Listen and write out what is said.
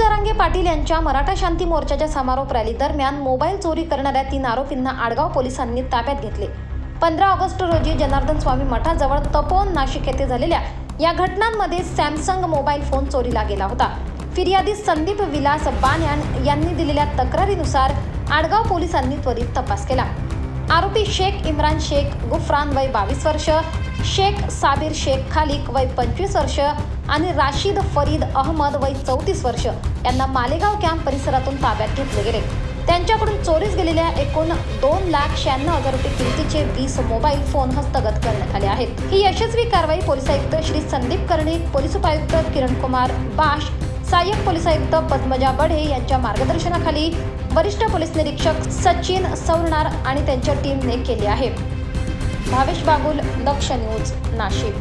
जरांगे पाटील यांच्या मराठा शांती मोर्चाच्या समारोप रॅली दरम्यान मोबाईल चोरी करणाऱ्या तीन आरोपींना आडगाव पोलिसांनी ताब्यात घेतले. पंधरा ऑगस्ट रोजी जनार्दन स्वामी मठाजवळ तपोवन नाशिक येथे झालेल्या या घटनांमध्ये सॅमसंग मोबाईल फोन चोरीला गेला होता. फिर्यादी संदीप विलास बान्यान यांनी दिलेल्या तक्रारीनुसार आडगाव पोलिसांनी त्वरित तपास केला. आरोपी शेख इम्रान शेख गुफरान वय बावीस वर्ष शेख साबिर शेख खालिक वय पंचवीस वर्ष आणि राशीद फरीद अहमद वय चौतीस वर्ष यांना मालेगाव कॅम्प परिसरातून ताब्यात घेतले गेले. त्यांच्याकडून चोरीस गेलेल्या एकूण दोन लाख शहाण्णव हजार रुपये किमतीचे वीस मोबाईल फोन हस्तगत करण्यात आले आहेत. ही यशस्वी कारवाई पोलीस आयुक्त श्री संदीप कर्णिक पोलीस उपायुक्त किरण कुमार बाश सहाय्यक पोलीस आयुक्त पद्मजा बढे यांच्या मार्गदर्शनाखाली वरिष्ठ पोलीस निरीक्षक सचिन सौरणार आणि त्यांच्या टीमने केली आहे. भावेश बागुल दक्ष न्यूज नाशिक.